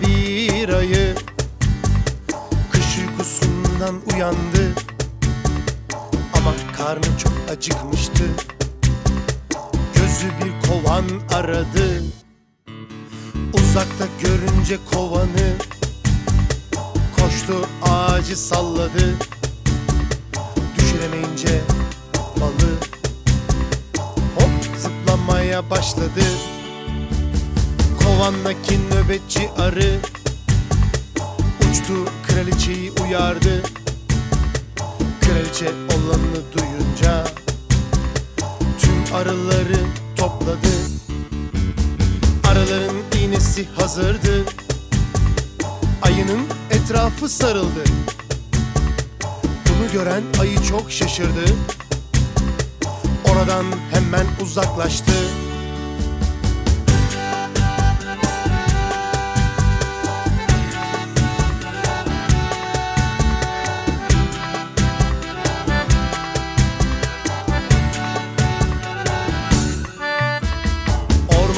bir ayı Kış uykusundan uyandı. Ama karnı çok acıkmıştı. Gözü bir kovan aradı. Uzakta görünce kovanı Koştu ağacı salladı. Düşüremeyince balı Hop zıplamaya başladı Kovandaki nöbetçi arı Uçtu kraliçeyi uyardı. Kraliçe olanı duyunca Tüm arıları topladı. Arıların iğnesi hazırdı. Ayının etrafı sarıldı. Bunu gören ayı çok şaşırdı. Oradan hemen uzaklaştı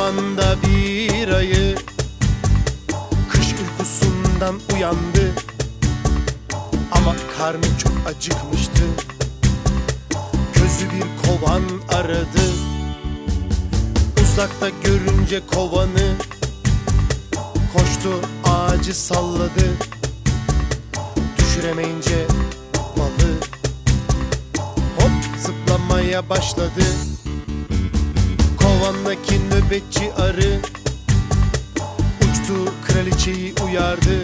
Ormanda bir ayı Kış uykusundan uyandı. Ama karnı çok acıkmıştı. Gözü bir kovan aradı. Uzakta görünce kovanı Koştu ağacı salladı. Düşüremeyince balı Hop zıplamaya başladı. Kovandaki nöbetçi arı Uçtu kraliçeyi uyardı.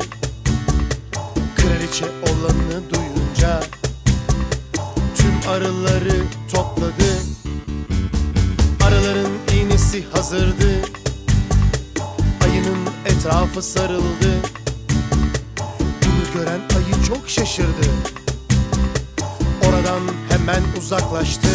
Kraliçe olanı duyunca Tüm arıları topladı. Arıların iğnesi hazırdı. Ayının etrafı sarıldı. Bunu gören ayı çok şaşırdı. Oradan hemen uzaklaştı